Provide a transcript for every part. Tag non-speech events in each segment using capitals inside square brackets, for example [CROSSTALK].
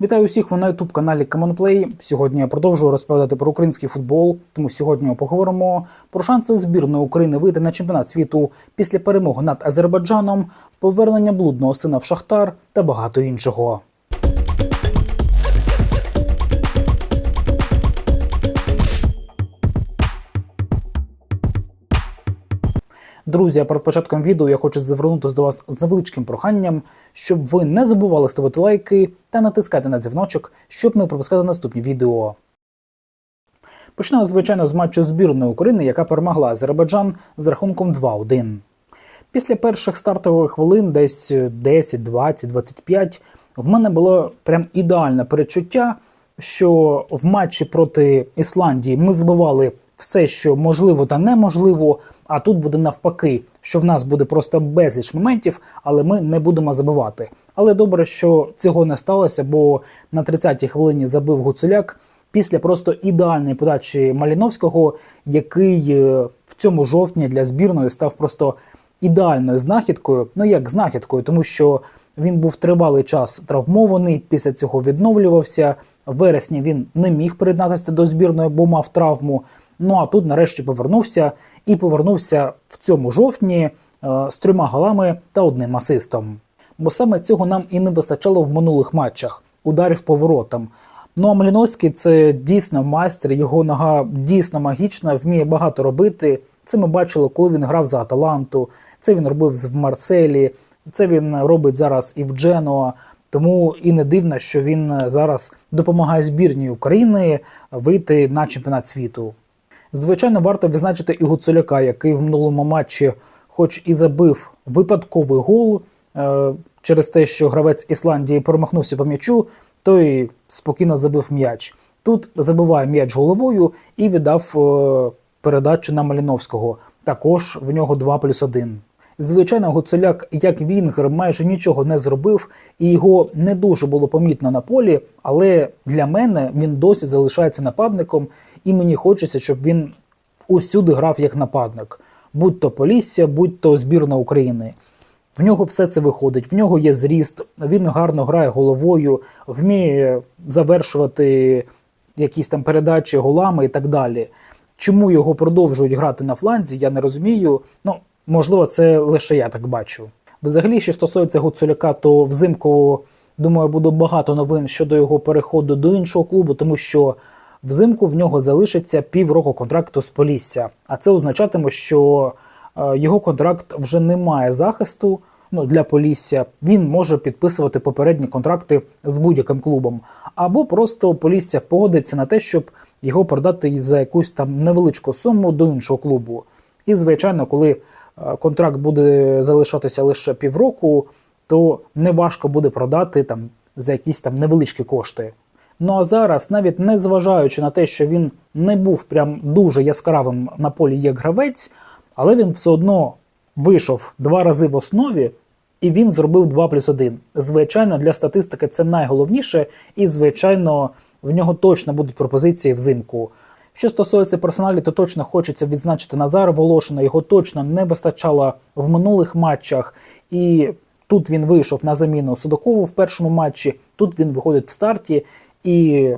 Вітаю усіх ви на youtube каналі Commonplay. Сьогодні я продовжую розповідати про український футбол. Тому сьогодні ми поговоримо про шанси збірної України вийти на чемпіонат світу після перемоги над Азербайджаном, повернення блудного сина в Шахтар та багато іншого. Друзі, перед початком відео я хочу звернутися до вас з невеличким проханням, щоб ви не забували ставити лайки та натискати на дзвіночок, щоб не пропускати наступні відео. Почнемо, звичайно, з матчу збірної України, яка перемогла Азербайджан з рахунком 2-1. Після перших стартових хвилин, десь 10, 20, 25, в мене було прям ідеальне перечуття, що в матчі проти Ісландії ми збивали все, що можливо та неможливо. А тут буде навпаки, що в нас буде просто безліч моментів, але ми не будемо забивати. Але добре, що цього не сталося, бо на 30-й хвилині забив Гуцуляк після просто ідеальної подачі Маліновського, який е, в цьому жовтні для збірної став просто ідеальною знахідкою. Ну як знахідкою, тому що він був тривалий час травмований, після цього відновлювався. В вересні він не міг приєднатися до збірної, бо мав травму. Ну а тут нарешті повернувся і повернувся в цьому жовтні е, з трьома голами та одним асистом. Бо саме цього нам і не вистачало в минулих матчах ударів по воротам. Ну а Маліновський це дійсно майстер, його нога дійсно магічна, вміє багато робити. Це ми бачили, коли він грав за Аталанту. Це він робив в Марселі, це він робить зараз і в Дженуа. Тому і не дивно, що він зараз допомагає збірній України вийти на чемпіонат світу. Звичайно, варто відзначити і Гуцуляка, який в минулому матчі, хоч і забив випадковий гол е, через те, що гравець Ісландії промахнувся по м'ячу, той спокійно забив м'яч. Тут забиває м'яч головою і віддав е, передачу на Маліновського. Також в нього 2 плюс 1. Звичайно, Гуцуляк, як Вінгер, майже нічого не зробив, і його не дуже було помітно на полі. Але для мене він досі залишається нападником, і мені хочеться, щоб він усюди грав як нападник, будь то Полісся, будь то збірна України. В нього все це виходить, в нього є зріст, він гарно грає головою, вміє завершувати якісь там передачі голами і так далі. Чому його продовжують грати на фланзі, я не розумію. Ну, можливо, це лише я так бачу. Взагалі, що стосується Гуцуляка, то взимку, думаю, буде багато новин щодо його переходу до іншого клубу, тому що взимку в нього залишиться півроку контракту з Полісся. А це означатиме, що е, його контракт вже не має захисту ну, для Полісся. Він може підписувати попередні контракти з будь-яким клубом. Або просто Полісся погодиться на те, щоб його продати за якусь там невеличку суму до іншого клубу. І, звичайно, коли е, контракт буде залишатися лише півроку, то неважко буде продати там за якісь там невеличкі кошти. Ну а зараз, навіть не зважаючи на те, що він не був прям дуже яскравим на полі як гравець, але він все одно вийшов два рази в основі, і він зробив 2 плюс 1. Звичайно, для статистики це найголовніше, і, звичайно, в нього точно будуть пропозиції взимку. Що стосується персоналі, то точно хочеться відзначити Назара Волошина. Його точно не вистачало в минулих матчах. І тут він вийшов на заміну Судакову в першому матчі, тут він виходить в старті. І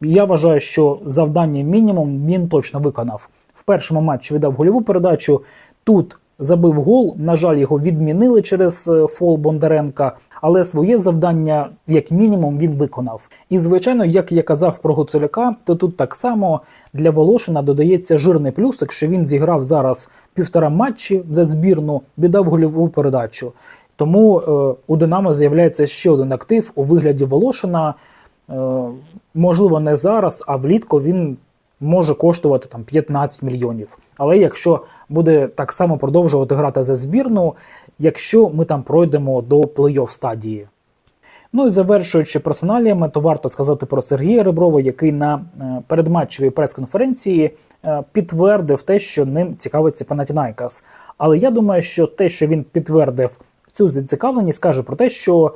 я вважаю, що завдання мінімум він точно виконав. В першому матчі віддав гольову передачу. Тут забив гол. На жаль, його відмінили через е, фол Бондаренка, але своє завдання, як мінімум, він виконав. І, звичайно, як я казав про Гуцуляка, то тут так само для Волошина додається жирний плюсик, що він зіграв зараз півтора матчі за збірну, віддав гольову передачу. Тому е, у Динамо з'являється ще один актив у вигляді Волошина. Е, можливо, не зараз, а влітку він може коштувати там 15 мільйонів. Але якщо буде так само продовжувати грати за збірну, якщо ми там пройдемо до плей-офф стадії. Ну і завершуючи персоналіями, то варто сказати про Сергія Реброва, який на е, передматчевій прес-конференції е, підтвердив те, що ним цікавиться Панатінайкас. Але я думаю, що те, що він підтвердив цю зацікавленість, каже про те, що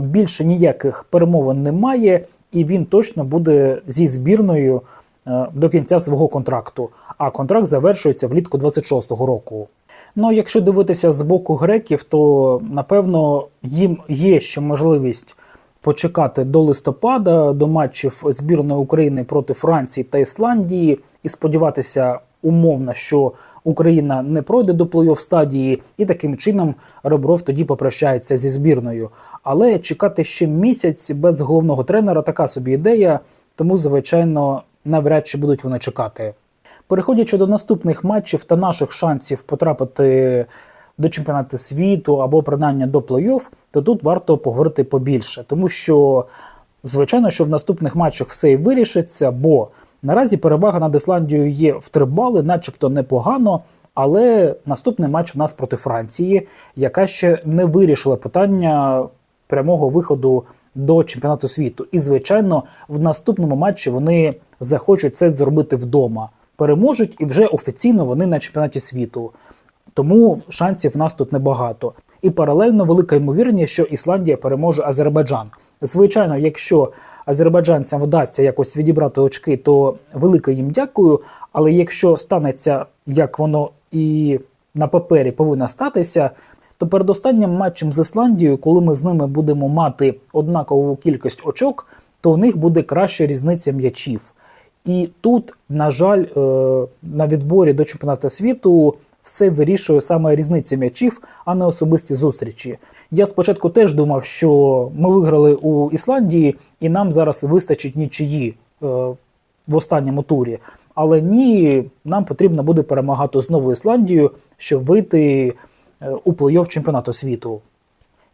більше ніяких перемовин немає, і він точно буде зі збірною е, до кінця свого контракту. А контракт завершується влітку 26-го року. Ну, якщо дивитися з боку греків, то напевно їм є ще можливість почекати до листопада, до матчів збірної України проти Франції та Ісландії, і сподіватися умовно, що Україна не пройде до плей-офф стадії, і таким чином Ребров тоді попрощається зі збірною. Але чекати ще місяць без головного тренера така собі ідея, тому звичайно навряд чи будуть вони чекати. Переходячи до наступних матчів та наших шансів потрапити до чемпіонату світу або принаймні до плей-офф, то тут варто поговорити побільше, тому що звичайно, що в наступних матчах все і вирішиться, бо наразі перевага над Ісландією є в три бали, начебто непогано. Але наступний матч в нас проти Франції, яка ще не вирішила питання прямого виходу до чемпіонату світу. І, звичайно, в наступному матчі вони захочуть це зробити вдома. Переможуть і вже офіційно вони на чемпіонаті світу. Тому шансів в нас тут небагато. І паралельно велика ймовірність, що Ісландія переможе Азербайджан. Звичайно, якщо азербайджанцям вдасться якось відібрати очки, то велике їм дякую. Але якщо станеться, як воно і на папері повинно статися, то перед останнім матчем з Ісландією, коли ми з ними будемо мати однакову кількість очок, то у них буде краща різниця м'ячів. І тут, на жаль, е, на відборі до чемпіонату світу все вирішує саме різниця м'ячів, а не особисті зустрічі. Я спочатку теж думав, що ми виграли у Ісландії, і нам зараз вистачить нічиї е, в останньому турі. Але ні, нам потрібно буде перемагати знову Ісландію, щоб вийти е, у плей-офф чемпіонату світу.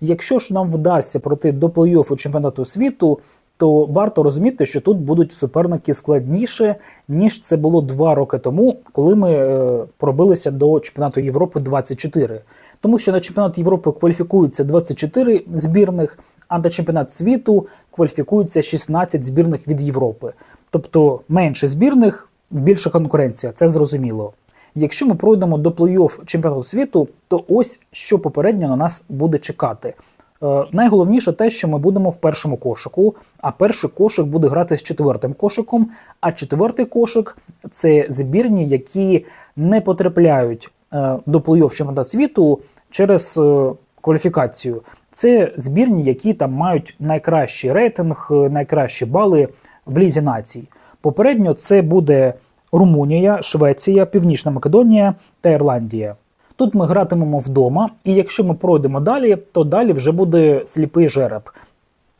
Якщо ж нам вдасться пройти до плей-оффу чемпіонату світу, то варто розуміти, що тут будуть суперники складніше, ніж це було два роки тому, коли ми е, пробилися до чемпіонату Європи 24. Тому що на чемпіонат Європи кваліфікується 24 збірних, а на чемпіонат світу кваліфікується 16 збірних від Європи. Тобто менше збірних, більша конкуренція, це зрозуміло. Якщо ми пройдемо до плей-офф чемпіонату світу, то ось що попередньо на нас буде чекати. Е, найголовніше те, що ми будемо в першому кошику, а перший кошик буде грати з четвертим кошиком. А четвертий кошик це збірні, які не потрапляють е, до плей-офф чемпіонату світу через е, кваліфікацію. Це збірні, які там мають найкращий рейтинг, найкращі бали в лізі націй. Попередньо це буде Румунія, Швеція, Північна Македонія та Ірландія. Тут ми гратимемо вдома, і якщо ми пройдемо далі, то далі вже буде сліпий жереб.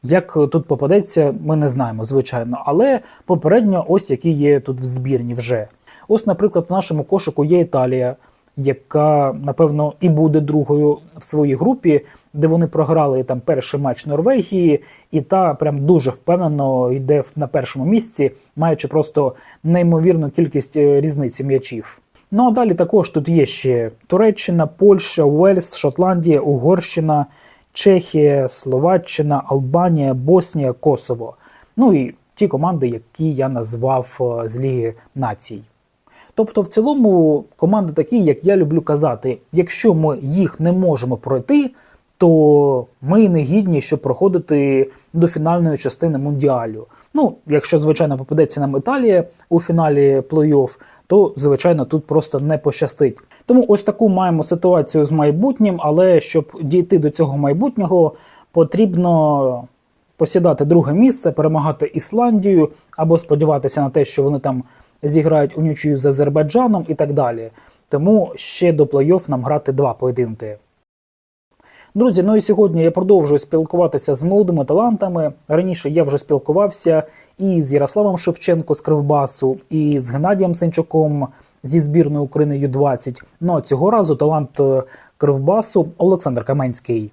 Як тут попадеться, ми не знаємо, звичайно. Але попередньо ось які є тут в збірні вже. Ось, наприклад, в нашому кошику є Італія, яка, напевно, і буде другою в своїй групі, де вони програли там перший матч Норвегії, і та прям дуже впевнено йде на першому місці, маючи просто неймовірну кількість е, різниці м'ячів. Ну а далі також тут є ще Туреччина, Польща, Уельс, Шотландія, Угорщина, Чехія, Словаччина, Албанія, Боснія, Косово. Ну і ті команди, які я назвав е, з Ліги націй. Тобто, в цілому, команди такі, як я люблю казати, якщо ми їх не можемо пройти, то ми не гідні, щоб проходити до фінальної частини мундіалю. Ну, якщо, звичайно, попадеться нам Італія у фіналі плей-офф, то, звичайно, тут просто не пощастить. Тому ось таку маємо ситуацію з майбутнім, але щоб дійти до цього майбутнього, потрібно посідати друге місце, перемагати Ісландію або сподіватися на те, що вони там зіграють у нічию з Азербайджаном і так далі. Тому ще до плей-офф нам грати два поєдинки. Друзі, ну і сьогодні я продовжую спілкуватися з молодими талантами. Раніше я вже спілкувався і з Ярославом Шевченко з Кривбасу, і з Геннадієм Сенчуком зі збірної України Ю-20. Ну а цього разу талант е, Кривбасу Олександр Каменський.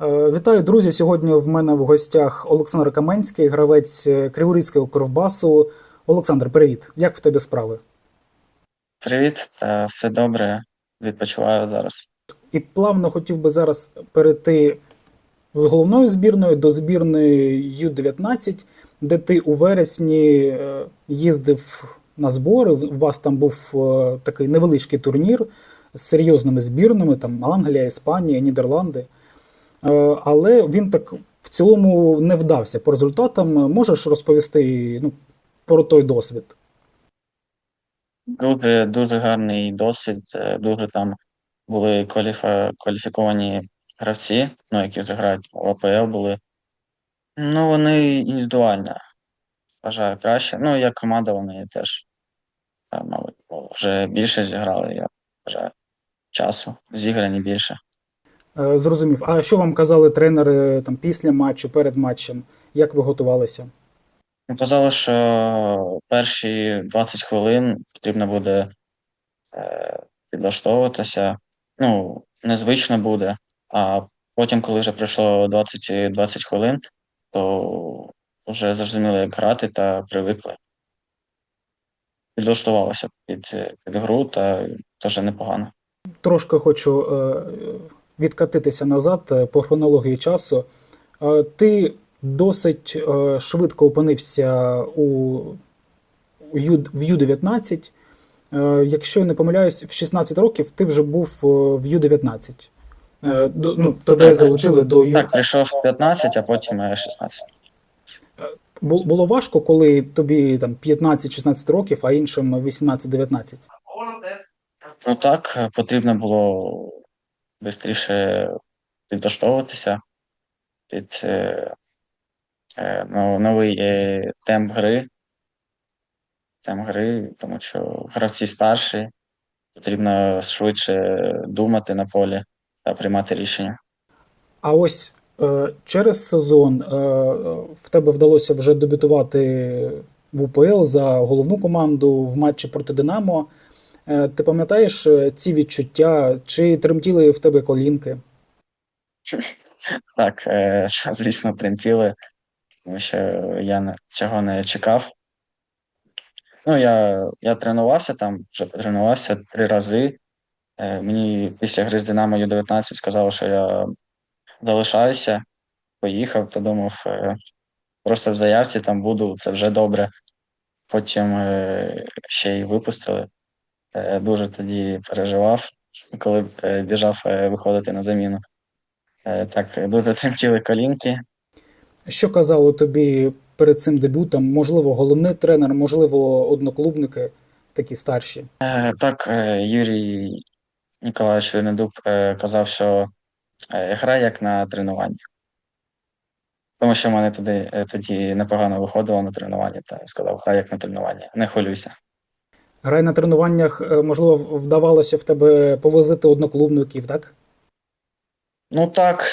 Е, Вітаю, друзі! Сьогодні в мене в гостях Олександр Каменський, гравець е, Криворізького Кривбасу. Олександр, привіт! Як в тебе справи? Привіт, все добре. Відпочиваю зараз. І плавно хотів би зараз перейти з головної збірної до збірної Ю-19, де ти у вересні е, їздив на збори. У вас там був е, такий невеличкий турнір з серйозними збірними, там Англія, Іспанія, Нідерланди. Е, Але він так в цілому не вдався по результатам. Можеш розповісти ну, про той досвід? Дуже дуже гарний досвід. Дуже там були кваліфа, кваліфіковані гравці, ну, які вже грають в АПЛ були. Ну, вони індивідуально вважаю краще. Ну, як команда вони теж, мабуть, вже більше зіграли, я вважаю, часу, зіграні більше. Е, Зрозумів. А що вам казали тренери там після матчу, перед матчем? Як ви готувалися? Ну, Казали, що перші 20 хвилин потрібно буде е, підлаштовуватися. Ну, незвично буде. А потім, коли вже пройшло 20, 20 хвилин, то вже зрозуміли, як грати та привикли. Підлаштувалися під, під гру та теж непогано. Трошки хочу е, відкатитися назад е, по хронології часу. Е, Ти досить швидко опинився у, в Ю-19. Е, Якщо я не помиляюсь, в 16 років ти вже був е, в Ю-19. Е, до- Ну, тебе залучили до Ю. Так, прийшов 15, а потім е, 16. Було важко, коли тобі там 15-16 років, а іншим 18-19. Ну так, потрібно було швидше підлаштовуватися під ну, новий темп гри. Темп гри, тому що гравці старші, потрібно швидше думати на полі та приймати рішення. А ось е, через сезон е, в тебе вдалося вже дебютувати в УПЛ за головну команду в матчі проти Динамо. Е, ти пам'ятаєш ці відчуття? Чи тремтіли в тебе колінки? Так, [LAUGHS] звісно, тремтіли, тому що я цього не чекав. Ну, я, я тренувався там, вже потренувався три рази. Е, Мені після гри з Динамо Ю-19 сказали, що я залишаюся, поїхав, то думав, е, просто в заявці там буду, це вже добре. Потім е, ще й випустили. Е, Дуже тоді переживав, коли е, біжав е, виходити на заміну. Е, Так, дуже [LAUGHS] тремтіли колінки. Що казали тобі перед цим дебютом? Можливо, головний тренер, можливо, одноклубники такі старші. Е, Так, е, Юрій Ніколаєвич Виннидуб е, казав, що грай як на тренуванні. Тому що в мене е, тоді непогано виходило на тренуванні, та я сказав, грай як на тренуванні, не хвилюйся. Грай на тренуваннях, можливо, вдавалося в тебе повозити одноклубників, так? Ну так,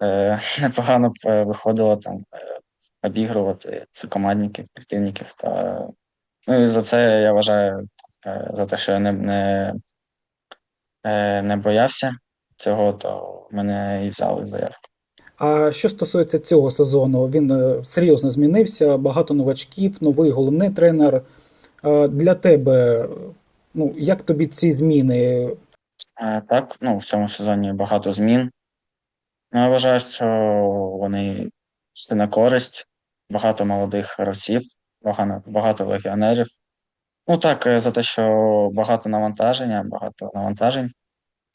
[LAUGHS] непогано виходило там обігрувати командників, противників. Та... Ну і за це я вважаю, е, за те, що я не, не, е, не боявся цього, то мене і взяли в заявку. А що стосується цього сезону, він е, серйозно змінився, багато новачків, новий головний тренер. Для тебе, ну як тобі ці зміни? Так, ну, в цьому сезоні багато змін. Ну, я вважаю, що вони йшли на користь. Багато молодих гравців, багато, легіонерів. Ну так, е, за те, що багато навантаження, багато навантажень.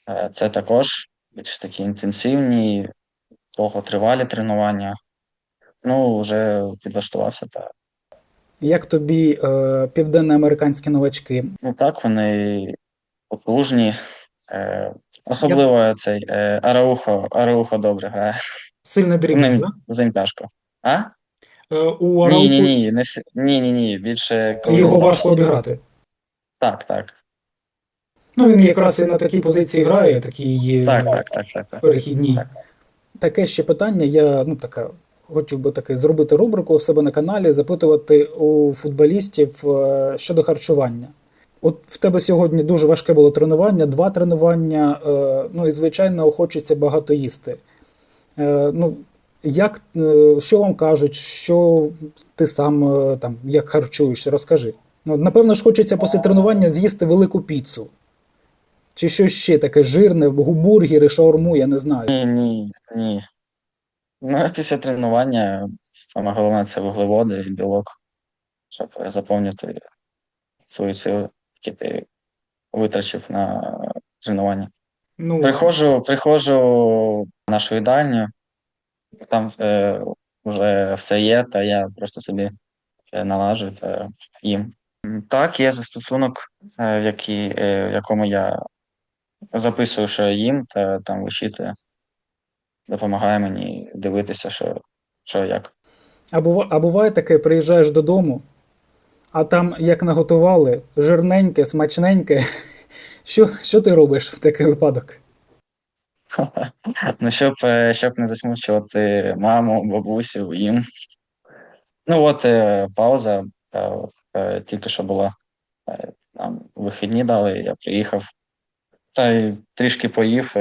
Е, Це також більш такі інтенсивні, довготривалі тренування. Ну, вже підлаштувався та Як тобі е, південноамериканські новачки? Ну так, вони потужні. Е, особливо цей е, Араухо, Араухо добре грає. Сильний дрібний, да? з ним тяжко. А? Е, у Ні, ні, ні, не с- ні, ні, ні. Більше коли його важко обіграти. Так, так. Ну він якраз і на такій позиції грає, такій е, Так, так, так, так, так. перехідній. Так. Таке ще питання. Я ну така хотів би таки зробити рубрику у себе на каналі, запитувати у футболістів е, щодо харчування. От в тебе сьогодні дуже важке було тренування, два тренування. е, Ну і звичайно, хочеться багато їсти. Е, Ну як е, що вам кажуть, що ти сам е, там як харчуєшся? Розкажи. Ну, напевно ж, хочеться після тренування з'їсти велику піцу. Чи щось ще таке жирне, бургери, шаурму, я не знаю. Ні, ні, ні. Ну, після тренування саме головне це вуглеводи і білок, щоб заповнити свої сили, які ти витрачив на тренування. Ну, Приходжу, приходжу в нашу їдальню, там е, вже все є, та я просто собі налажу та їм. Так, є застосунок, е, в, який, е, в якому я записую, що їм, та там вищити допомагає мені дивитися, що, що як. А буває таке, приїжджаєш додому, а там як наготували, жирненьке, смачненьке. [LAUGHS] Що, що ти робиш в такий випадок? [LAUGHS] Ну, щоб, е, щоб не засмучувати маму, бабусю, їм. Ну, от е, пауза, е, тільки що була. Нам вихідні дали, я приїхав. Та й трішки поїв,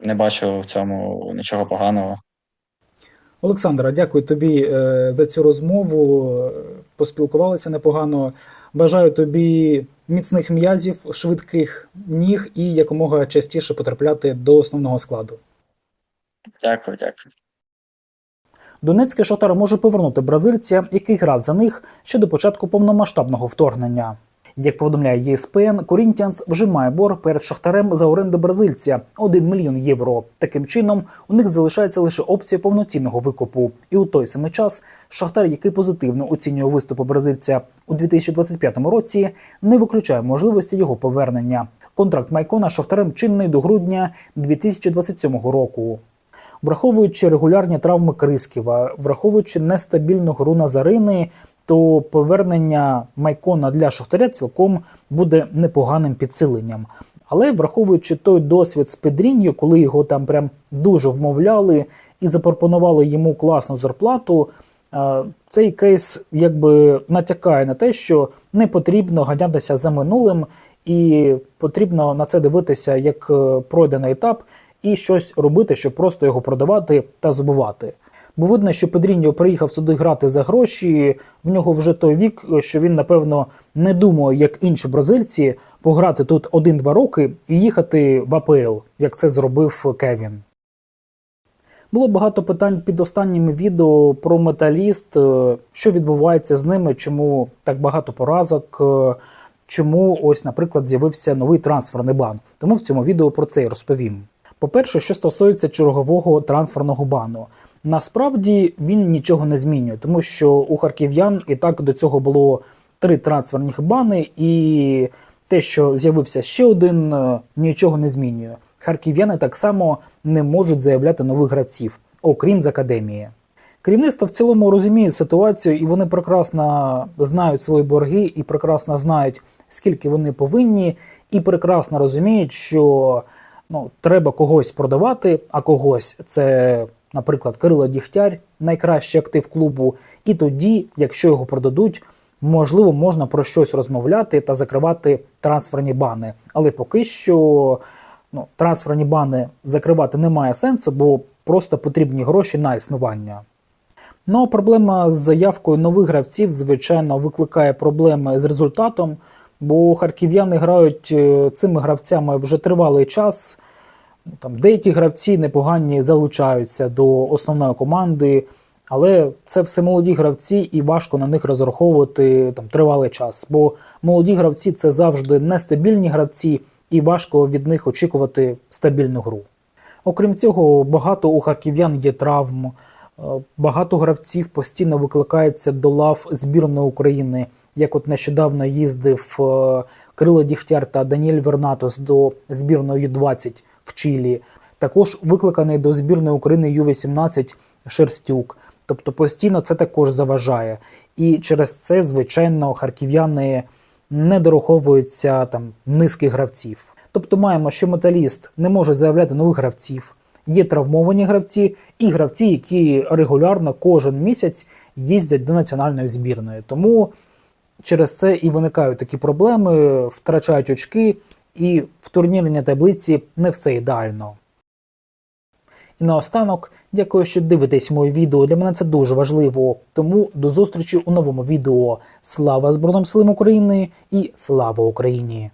не бачу в цьому нічого поганого. Олександра, дякую тобі за цю розмову. Поспілкувалися непогано. Бажаю тобі міцних м'язів, швидких ніг і якомога частіше потрапляти до основного складу. Дякую, дякую. Донецький шотар може повернути бразильця, який грав за них ще до початку повномасштабного вторгнення. Як повідомляє ЄСПН, Корінтіанс вже має борг перед шахтарем за оренду бразильця 1 мільйон євро. Таким чином, у них залишається лише опція повноцінного викупу. І у той самий час шахтар, який позитивно оцінює виступи бразильця у 2025 році, не виключає можливості його повернення. Контракт Майкона з шахтарем чинний до грудня 2027 року. Враховуючи регулярні травми Крисківа, враховуючи нестабільну гру Назарини, то повернення Майкона для Шахтаря цілком буде непоганим підсиленням. Але враховуючи той досвід з Педріньо, коли його там прям дуже вмовляли і запропонували йому класну зарплату, е, цей кейс якби натякає на те, що не потрібно ганятися за минулим, і потрібно на це дивитися як е, пройдений етап і щось робити, щоб просто його продавати та забувати. Бо видно, що Педріньо приїхав сюди грати за гроші. В нього вже той вік, що він, напевно, не думає, як інші бразильці, пограти тут один-два роки і їхати в АПЛ, як це зробив Кевін. Було багато питань під останніми відео про металіст, е, що відбувається з ними, чому так багато поразок, е, чому ось, наприклад, з'явився новий трансферний бан. Тому в цьому відео про це й розповім. По-перше, що стосується чергового трансферного бану. Насправді він нічого не змінює, тому що у харків'ян і так до цього було три трансферних бани, і те, що з'явився ще один, е, нічого не змінює. Харків'яни так само не можуть заявляти нових гравців, окрім з академії. Керівництво в цілому розуміє ситуацію, і вони прекрасно знають свої борги, і прекрасно знають, скільки вони повинні, і прекрасно розуміють, що ну, треба когось продавати, а когось це, наприклад, Кирило Дігтяр, найкращий актив клубу. І тоді, якщо його продадуть, можливо, можна про щось розмовляти та закривати трансферні бани. Але поки що ну, трансферні бани закривати немає сенсу, бо просто потрібні гроші на існування. Ну проблема з заявкою нових гравців, звичайно, викликає проблеми з результатом, бо харків'яни грають е, цими гравцями вже тривалий час. Ну, Там деякі гравці непогані залучаються до основної команди, але це все молоді гравці, і важко на них розраховувати там тривалий час. Бо молоді гравці це завжди нестабільні гравці, і важко від них очікувати стабільну гру. Окрім цього, багато у харків'ян є травм. е, Багато гравців постійно викликаються до лав збірної України. Як от нещодавно їздив е, Кирило Дігтяр та Даніель Вернатос до збірної Ю-20 в Чилі. Також викликаний до збірної України Ю-18 Шерстюк. Тобто постійно це також заважає. І через це, звичайно, харків'яни не дораховуються там низки гравців. Тобто маємо, що металіст не може заявляти нових гравців. Є травмовані гравці і гравці, які регулярно кожен місяць їздять до національної збірної. Тому через це і виникають такі проблеми, втрачають очки, і в турнірній таблиці не все ідеально. І наостанок, дякую, що дивитесь моє відео. Для мене це дуже важливо. Тому до зустрічі у новому відео. Слава Збройним силам України і слава Україні!